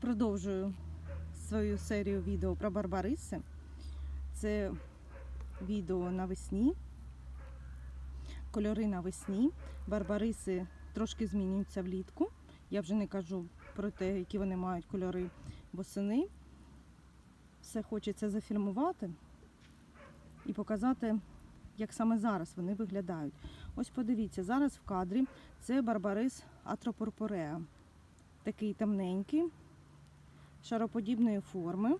Продовжую свою серію відео про барбариси. Це відео навесні, кольори навесні. Барбариси трошки змінюються влітку. Я вже не кажу про те, які вони мають кольори восени. Все хочеться зафільмувати і показати, як саме зараз вони виглядають. Ось подивіться, зараз в кадрі це барбарис атропурпуреа. Такий темненький, шароподібної форми.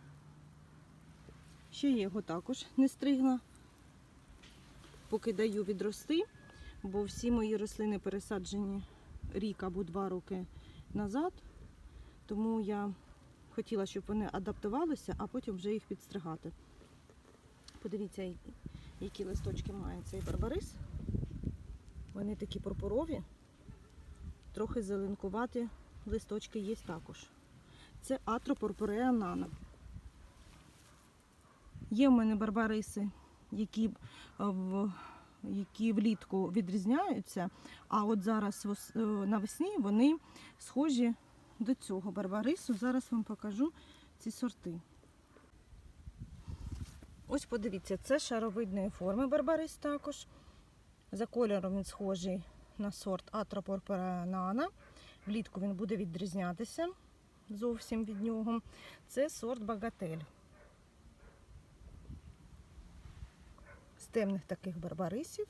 Ще я його також не стригла, поки даю відрости, бо всі мої рослини пересаджені рік або два роки назад. Тому я хотіла, щоб вони адаптувалися, а потім вже їх підстригати. Подивіться, які листочки має цей барбарис. Вони такі пурпурові, трохи зеленкуваті листочки є також. Це атропурпуреа нана. Є в мене барбариси, які, е, в, які влітку відрізняються, а от зараз е, навесні вони схожі до цього барбарису. Зараз вам покажу ці сорти. Ось подивіться, це шаровидної форми барбарис також. За кольором він схожий на сорт Атропорпера нана. Влітку він буде відрізнятися зовсім від нього. Це сорт Багатель. З темних таких барбарисів.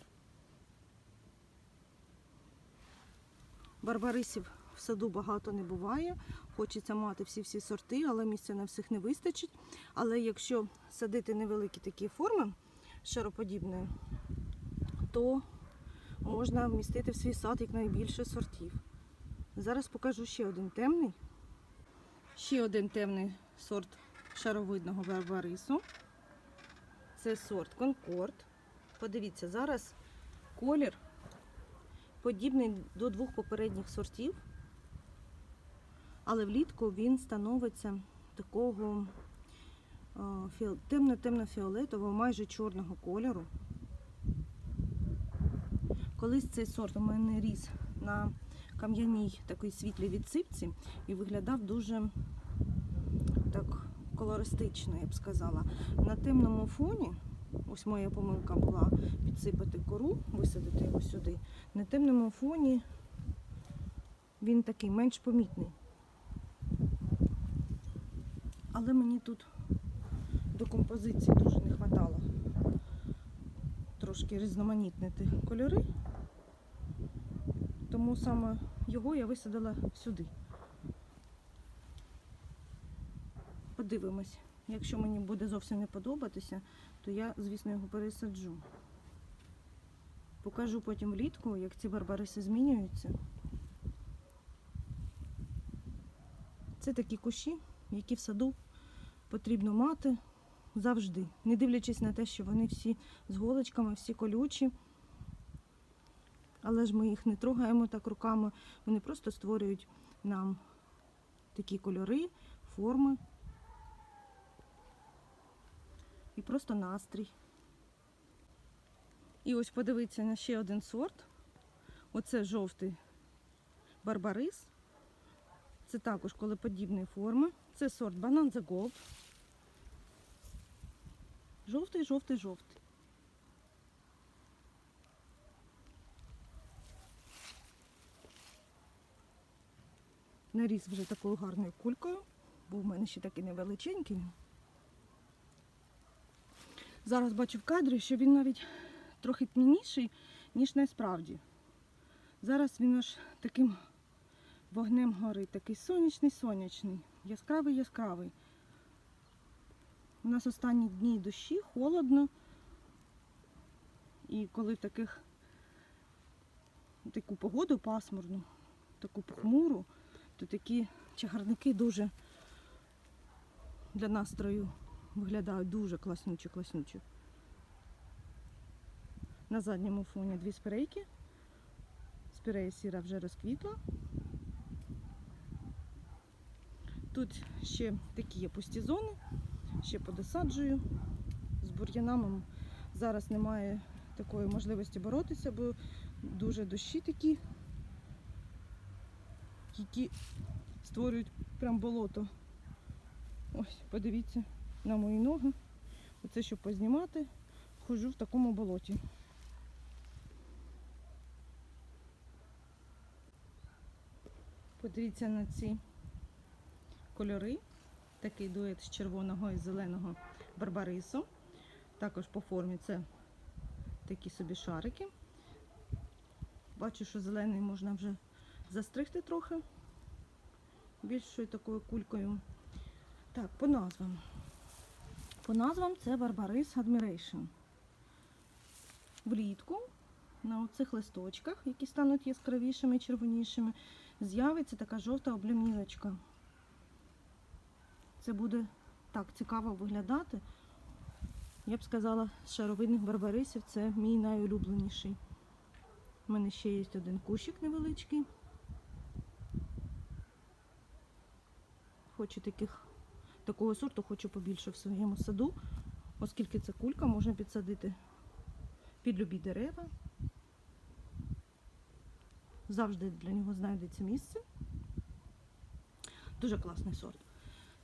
Барбарисів в саду багато не буває. Хочеться мати всі-всі сорти, але місця на всіх не вистачить. Але якщо садити невеликі такі форми шароподібної, то можна вмістити в свій сад якнайбільше сортів. Зараз покажу ще один темний. Ще один темний сорт шаровидного барбарису. Це сорт Конкорд. Подивіться, зараз колір подібний до двох попередніх сортів, але влітку він становиться такого е, темно-темно-фіолетового, майже чорного кольору. Колись цей сорт у мене ріс на кам'яній такій світлій відсипці і виглядав дуже так колористично, я б сказала. На темному фоні, ось моя помилка була підсипати кору, висадити його сюди. На темному фоні він такий менш помітний. Але мені тут до композиції дуже не вистачало трошки різноманітнити кольори. Тому саме його я висадила сюди. Подивимось. Якщо мені буде зовсім не подобатися, то я, звісно, його пересаджу. Покажу потім влітку, як ці барбариси змінюються. Це такі кущі, які в саду потрібно мати завжди, не дивлячись на те, що вони всі з голочками, всі колючі. Але ж ми їх не трогаємо так руками, вони просто створюють нам такі кольори, форми і просто настрій. І ось подивіться на ще один сорт. Оце жовтий барбарис. Це також колеподібної форми. Це сорт Bonanza Gold. Жовтий, жовтий, жовтий. Наріс вже такою гарною кулькою, бо в мене ще такий невеличенький. Зараз бачу в кадрі, що він навіть трохи тьмяніший, ніж насправді. Зараз він аж таким вогнем горить, такий сонячний, сонячний, яскравий, яскравий. У нас останні дні дощі, холодно. І коли в таких таку погоду пасмурну, таку похмуру, то такі чагарники дуже для настрою виглядають дуже класнючі, класнючі. На задньому фоні дві спірейки. Спірея сіра вже розквітла. Тут ще такі є пусті зони, ще подосаджую. З бур'янами зараз немає такої можливості боротися, бо дуже дощі такі, які створюють прям болото. Ось, подивіться на мої ноги. Оце щоб познімати, ходжу в такому болоті. Подивіться на ці кольори. Такий дует з червоного і зеленого барбарису. Також по формі це такі собі шарики. Бачу, що зелений можна вже застригти трохи більшою такою кулькою. Так, по назвам. По назвам це Барбарис Admiration. Влітку на оцих листочках, які стануть яскравішими, червонішими, з'явиться така жовта облямівочка. Це буде так цікаво виглядати. Я б сказала, з шаровидних барбарисів це мій найулюбленіший. У мене ще є один кущик невеличкий. Хочу таких, такого сорту, хочу побільше в своєму саду, оскільки це кулька, можна підсадити під любі дерева. Завжди для нього знайдеться місце. Дуже класний сорт.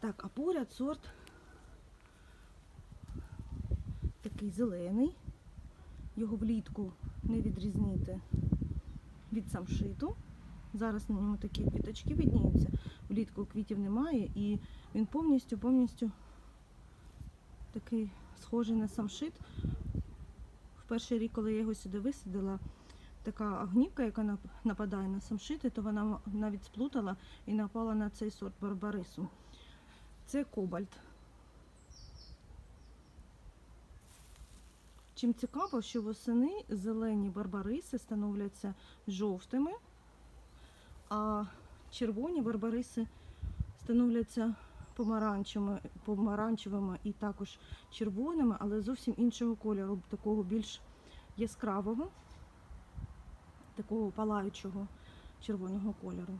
Так, а поряд сорт такий зелений. Його влітку не відрізнити від самшиту. Зараз на ньому такі квіточки видніються. Влітку квітів немає і він повністю повністю такий схожий на самшит. В перший рік, коли я його сюди висадила, така огнівка, яка нападає на самшити, то вона навіть сплутала і напала на цей сорт барбарису. Це кобальт. Чим цікаво, що восени зелені барбариси становляться жовтими, а червоні барбариси становляться помаранчевими, помаранчевими і також червоними, але зовсім іншого кольору, такого більш яскравого, такого палаючого червоного кольору.